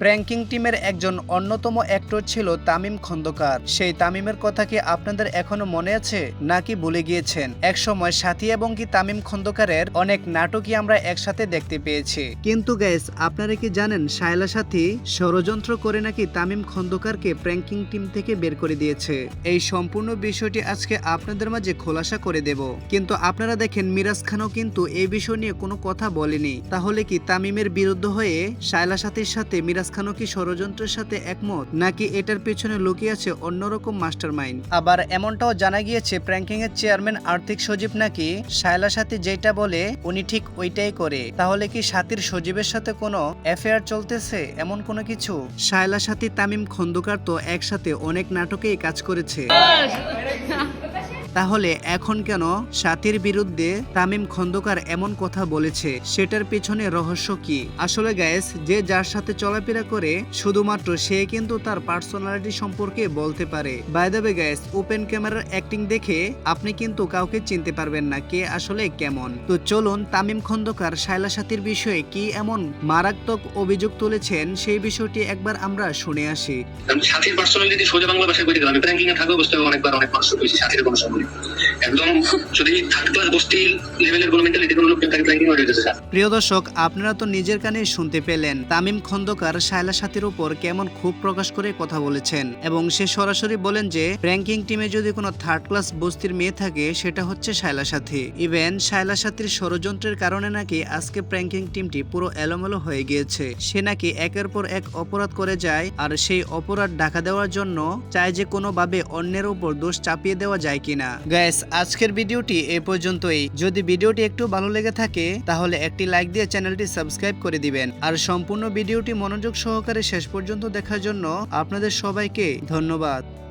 Pranking টিমের একজন অন্যতম অ্যাক্টর ছিল তামিম খন্দকার। সেই তামিমের কথা কি আপনাদের এখনও মনে আছে, নাকি ভুলে গিয়েছেন? একসময় সাথী এবং কি তামিম খন্দকারের অনেক নাটকই আমরা একসাথে দেখতে পেয়েছি। কিন্তু গ্যাস আপনারা কি জানেন, শায়লা সাথী ষড়যন্ত্র করে নাকি তামিম খন্দকারকে প্র্যাঙ্কিং টিম থেকে বের করে দিয়েছে। এই সম্পূর্ণ বিষয়টি আজকে আপনাদের মাঝে খোলাসা করে দেব। কিন্তু আপনারা দেখেন, মিরাজ খানও কিন্তু এই বিষয় নিয়ে কোনো কথা বলেনি। তাহলে কি তামিমের বিরুদ্ধ হয়ে শায়লা সাথীর সাথে মিরাজ খানও কি ষড়যন্ত্রের সাথে একমত? নাকি এটার পেছনে লুকিয়ে আছে অন্যরকম মাস্টার মাইন্ড আবার এমনটাও জানা গিয়েছে প্র্যাঙ্কিং এর চেয়ারম্যান আর্থিক সজীব নাকি শায়লা সাথী যেটা বলে উনি ঠিক ওইটাই করে। তাহলে কি সাথীর সজীবের সাথে কোনো অ্যাফেয়ার চলতেছে, এমন কোনো কিছু? শায়লা সাথী তামিম খন্দকার তো একসাথে অনেক নাটকেই কাজ করেছে। তাহলে এখন কেন সাথীর বিরুদ্ধে তামিম খন্দকার এমন কথা বলেছে? সেটার পেছনে রহস্য কি? আসলে গ্যাস যে যার সাথে চলাফেরা করে, শুধুমাত্র সে কিন্তু তার পার্সোনালিটি সম্পর্কে বলতে পারে। বাই দ্য গ্যাস ওপেন ক্যামেরার অ্যাক্টিং দেখে আপনি কিন্তু কাউকে চিনতে পারবেন না কে আসলে কেমন। তো চলুন তামিম খন্দকার শায়লা সাথীর বিষয়ে কি এমন মারাত্মক অভিযোগ তুলেছেন সেই বিষয়টি একবার আমরা শুনে আসি। সাথীর পার্সোনালিটি সোজা বাংলা ভাষায় বলে দিলাম আমি প্র্যাঙ্কিং এ থাকা অবস্থায় অনেকবার অনেক মানুষ সাথীর কোনো সম্পর্ক প্রিয় দর্শক, আপনারা তো নিজের কানে শুনতে পেলেন তামিম খন্দকার শায়লা সাথীর উপর কেমন খুব প্রকাশ করে কথা বলেছেন। এবং সে সরাসরি বলেন যে র্যাঙ্কিং টিমে যদি কোনো থার্ড ক্লাস বস্তির মেয়ে থাকে, সেটা হচ্ছে শায়লা সাথী। ইভেন শায়লা সাথীর ষড়যন্ত্রের কারণে নাকি আজকে প্র্যাঙ্কিং টিমটি পুরো এলোমেলো হয়ে গিয়েছে। সে নাকি একের পর এক অপরাধ করে যায়, আর সেই অপরাধ ঢাকা দেওয়ার জন্য চায় যে কোনোভাবে অন্যের উপর দোষ চাপিয়ে দেওয়া যায় কিনা। গ্যাস আজকের ভিডিওটি এ পর্যন্তই। যদি ভিডিওটি একটু ভালো লেগে থাকে, তাহলে একটি লাইক দিয়ে চ্যানেলটি সাবস্ক্রাইব করে দিবেন। আর সম্পূর্ণ ভিডিওটি মনোযোগ সহকারে শেষ পর্যন্ত দেখার জন্য আপনাদের সবাইকে ধন্যবাদ।